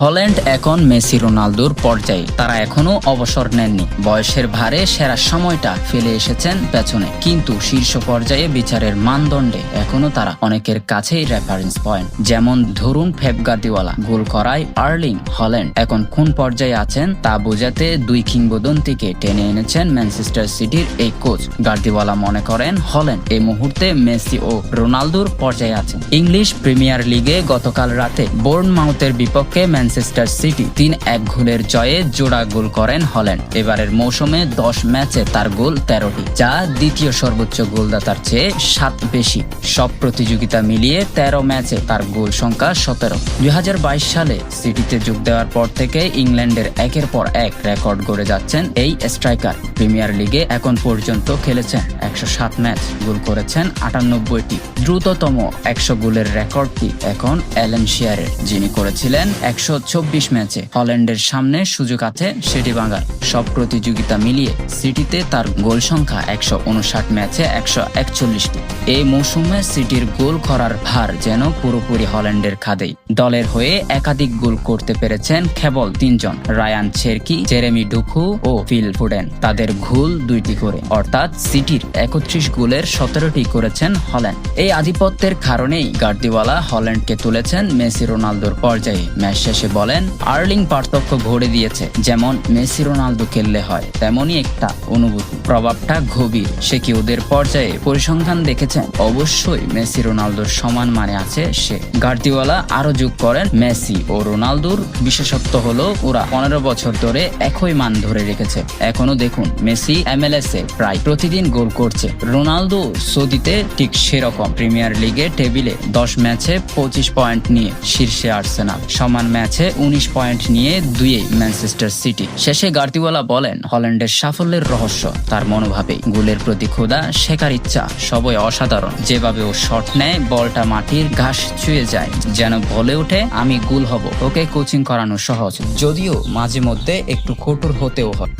Holland এখন Messi রোনালদোর পর্যায়ে। তারা এখনও অবসর নেননি। বয়সের ভারে সেরা সময়টা ফেলে এসেছেন পেছনে। কিন্তু শীর্ষ পর্যায়ে বিচারের মানদণ্ডে এখনও তারা অনেকের কাছেই রেফারেন্স পয়েন্ট যেমন ধরুন ফেব গার্দিওয়ালা। গোল করায় আর্লিং হল্যান্ড। এখন কোন পর্যায়ে আছেন তা বোঝাতে দুই কিংবদন্তিকে টেনে এনেছেন ম্যানচেস্টার সিটির এই কোচ। গার্দিওয়ালা মনে করেন হল্যান্ড এই মুহূর্তে মেসি ও রোনালদোর পর্যায়ে আছেন। ইংলিশ প্রিমিয়ার লিগে গতকাল রাতে বোর্ন মাউথের বিপক্ষে ম্যানচেস্টার সিটি তিন এক গোলের জয়ে জোড়া গোল করেন হল্যান্ড। এবারের মৌসুমে দশ ম্যাচে তার গোল তেরোটি, যা দ্বিতীয় সর্বোচ্চ গোলদাতার চেয়ে সাত বেশি। সব প্রতিযোগিতা মিলিয়ে তেরো ম্যাচে তার গোল সংখ্যা সতেরো। দুই সালে সিটিতে যোগ দেওয়ার পর থেকে ইংল্যান্ডের একের পর এক রেকর্ড গড়ে যাচ্ছেন এই স্ট্রাইকার। প্রিমিয়ার লিগে এখন পর্যন্ত খেলেছেন একশো সাত ম্যাচ, গোল করেছেন আটানব্বইটি। দ্রুততম একশো গোলের রেকর্ডটি এখন অ্যালেন শিয়ারের, যিনি করেছিলেন একশো চব্বিশ ম্যাচে হল্যান্ডের সামনে সুযোগ আছে সেটি ভাঙার। সব প্রতিযোগিতা মিলিয়ে সিটিতে তার গোল সংখ্যা একশো উনষাট ম্যাচে একশো একচল্লিশটি। এই মৌসুমে সিটির গোল করার ভার যেন পুরোপুরি হল্যান্ডের খাদেই। দলের হয়ে একাধিক গোল করতে পেরেছেন কেবল তিনজন, রায়ান ছেরকি, জেরেমি ডুকু ও ফিল ফুডেন। তাদের গোল দুইটি করে, অর্থাৎ সিটির একত্রিশ গোলের সতেরোটি করেছেন হল্যান্ড। এই আধিপত্যের কারণেই গার্দিওয়ালা হল্যান্ডকে তুলেছেন মেসি রোনালদোর পর্যায়ে। ম্যাচ শেষে বলেন, আর্লিং পার্থক্য ঘড়ে দিয়েছে। যেমন, মেসি রোনালদো খেললে হয়, তেমনই একটা অনুভূতি। প্রভাবটা গভীর। সে কি ওদের পর্যায়ে পরিসংখ্যান দেখেছেন? অবশ্যই মেসি রোনালদোর সমান মানে আছে সে। গার্দিওয়ালা আরও যোগ করেন, মেসি ও রোনালদোর বিশেষত্ব হলো ওরা পনেরো বছর ধরে একই মান ধরে রেখেছে। এখনও দেখুন, মেসি এম এমএলএস এ প্রায় প্রতিদিন গোল করছে। রোনালদো সৌদিতে ঠিক সেরকম। প্রিমিয়ার লিগে টেবিলে দশ ম্যাচে পঁচিশ পয়েন্ট নিয়ে শীর্ষে আর্সেনাল। সমান ম্যাচে উনিশ পয়েন্ট নিয়ে দুইয়ে ম্যানচেস্টার সিটি। শেষে গার্দিওয়ালা বলেন, হল্যান্ডের সাফল্যের রহস্য, তার মনোভাবে। গোলের প্রতি ক্ষুদা শেখার ইচ্ছা, সবই অসাধারণ। যেভাবে ও শট নেয়, বলটা মাটির ঘাস ছুঁয়ে যায়। যেন বলে ওঠে, আমি গুল হব। ওকে কোচিং করানো সহজ, যদিও মাঝে মধ্যে একটু কঠোর হতেও হয়।